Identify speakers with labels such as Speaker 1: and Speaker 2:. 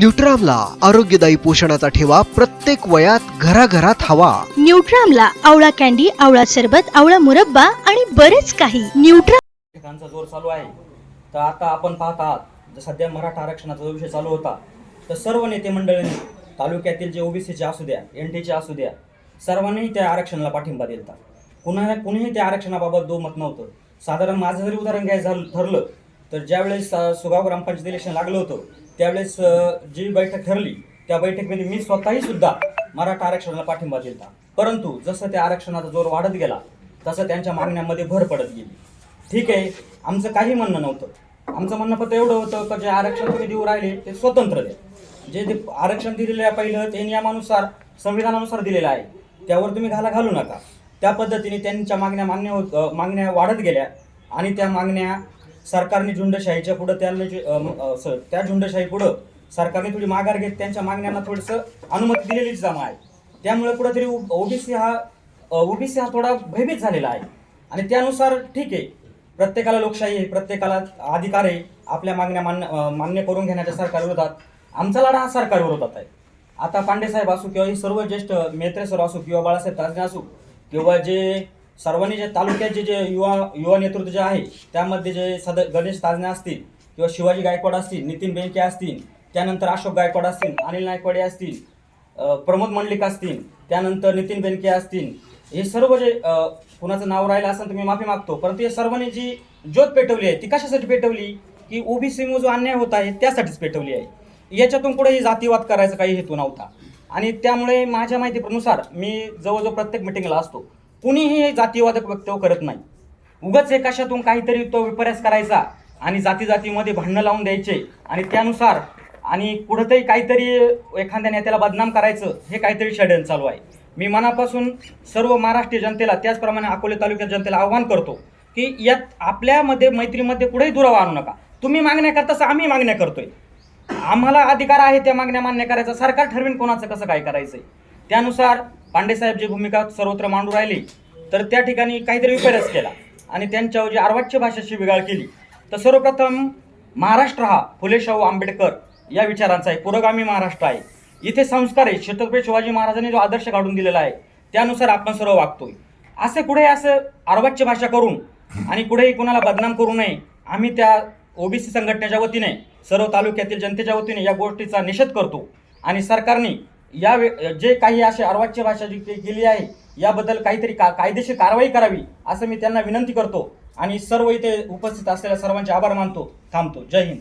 Speaker 1: न्यूट्रामला आरोग्यदायी पोषणाचा ठेवा प्रत्येक वयात घराघरात हवा.
Speaker 2: न्यूट्रामला आवळा कॅन्डी आवळा सरबत आवळा मुरब्बा आणि बरेच काही. न्यूट्रा
Speaker 3: ठिकाणचा जोर चालू आहे. तर आता आपण पाहत आहात जर सध्या मराठा आरक्षणाचा जो विषय चालू होता तर सर्व नेते मंडळींनी तालुक्यातील जे ओबीसीचे असू द्या एन टीचे असू द्या सर्वांनीही त्या आरक्षणाला पाठिंबा दिलता कुणा कुणीही त्या आरक्षणाबाबत दोमत नव्हतं. साधारण माझं जरी उदाहरण घ्यायचं झालं ठरलं तर ज्यावेळेस सुगाव ग्रामपंचायत इलेक्शन लागलं होतं त्यावेळेस जी बैठक ठरली त्या बैठकीमध्ये मी स्वतःही सुद्धा मराठा आरक्षणाला पाठिंबा दिला परंतु जसं त्या आरक्षणाचा जोर वाढत गेला तसं त्यांच्या मागण्यामध्ये भर पडत गेली. ठीक आहे आमचं काही म्हणणं नव्हतं. आमचं म्हणणं फक्त एवढं होतं की जे आरक्षण तुम्ही देऊ राहिले ते स्वतंत्र द्या. जे ते आरक्षण दिलेलं आहे पहिलं ते नियमानुसार संविधानानुसार दिलेलं आहे. त्यावर तुम्ही घाला घालू नका. त्या पद्धतीने त्यांच्या मागण्या मान्य होत मागण्या वाढत गेल्या आणि त्या मागण्या सरकारने झुंडशाहीच्या पुढं त्यांना जे, त्या झुंडशाही पुढं सरकारने थोडी माघार घेत त्यांच्या मागण्यांना थोडंसं अनुमती दिलेलीच जमा आहे. त्यामुळे कुठंतरी ओबीसी हा ओबीसी हा थोडा भयभीत झालेला आहे. आणि त्यानुसार ठीक आहे प्रत्येकाला लोकशाही आहे प्रत्येकाला अधिकार आहे आपल्या मागण्या मान्य मान्य करून घेण्याच्या सरकारविरोधात आमचा लढा हा सरकारविरोधात आहे. आता पांडेसाहेब असू किंवा हे सर्व ज्येष्ठ मेत्रे सर असू किंवा बाळासाहेब ताजने असू किंवा जे सर्वांनी जे तालुक्याचे जे युवा युवा नेतृत्व जे आहे त्यामध्ये जे सद गणेश ताजने असतील किंवा शिवाजी गायकवाड असतील नितीन बेंके असतील त्यानंतर अशोक गायकवाड असतील अनिल नायकवाडे असतील प्रमोद मंडलिक असतील त्यानंतर नितीन बेंके असतील हे सर्व जे कुणाचं नाव राहिलं असेल तर मी माफी मागतो. परंतु या सर्वांनी जी ज्योत पेटवली आहे ती कशासाठी पेटवली? की ओबीसीमुळे जो अन्याय होत आहे त्यासाठीच पेटवली आहे. याच्यातून कुठेही जातीवाद करायचा काही हेतू नव्हता. आणि त्यामुळे माझ्या माहितीनुसार मी जवळजवळ प्रत्येक मिटिंगला असतो. कुणीही जातीवादक वक्तव्य करत नाही. उगाच एकाशातून काहीतरी तो विपर्यास करायचा आणि जाती जातीमध्ये भांडणं लावून द्यायचे आणि त्यानुसार आणि कुठंतरी काहीतरी एखाद्या नेत्याला बदनाम करायचं हे काहीतरी षडयंत्र चालू आहे. मी मनापासून सर्व महाराष्ट्रीय जनतेला त्याचप्रमाणे अकोले तालुक्यात जनतेला आव्हान करतो की यात आपल्यामध्ये मैत्रीमध्ये कुठेही दुरावा आणू नका. तुम्ही मागण्या तसं आम्ही मागण्या करतोय. आम्हाला अधिकार आहे त्या मागण्या मान्य करायचा. सरकार ठरवेन कोणाचं कसं काय करायचंय. त्यानुसार पांडेसाहेब जी भूमिका सर्वत्र मांडू राहिली तर त्या ठिकाणी काहीतरी विपर्यास केला. आणि त्यांच्यावर जी अर्वाच्य भाषेची बिघाड केली. तर सर्वप्रथम महाराष्ट्र हा फुले शाहू आंबेडकर या विचारांचा आहे पुरोगामी महाराष्ट्र आहे. इथे संस्कार आहे छत्रपती शिवाजी महाराजांनी जो आदर्श काढून दिलेला आहे त्यानुसार आपण सर्व वागतोय. असे कुठे असं अर्वाच्य भाषा करून आणि कुठेही कुणाला बदनाम करू नये आम्ही त्या ओबीसी संघटनेच्या वतीने सर्व तालुक्यातील जनतेच्या वतीने या गोष्टीचा निषेध करतो. आणि सरकारने या वे- जे काही असे अर्वाच्य भाषा जी गेली आहे याबद्दल काहीतरी का कायदेशीर कारवाई करावी असं मी त्यांना विनंती करतो. आणि सर्व इथे उपस्थित असलेल्या सर्वांचे आभार मानतो थांबतो. जय हिंद.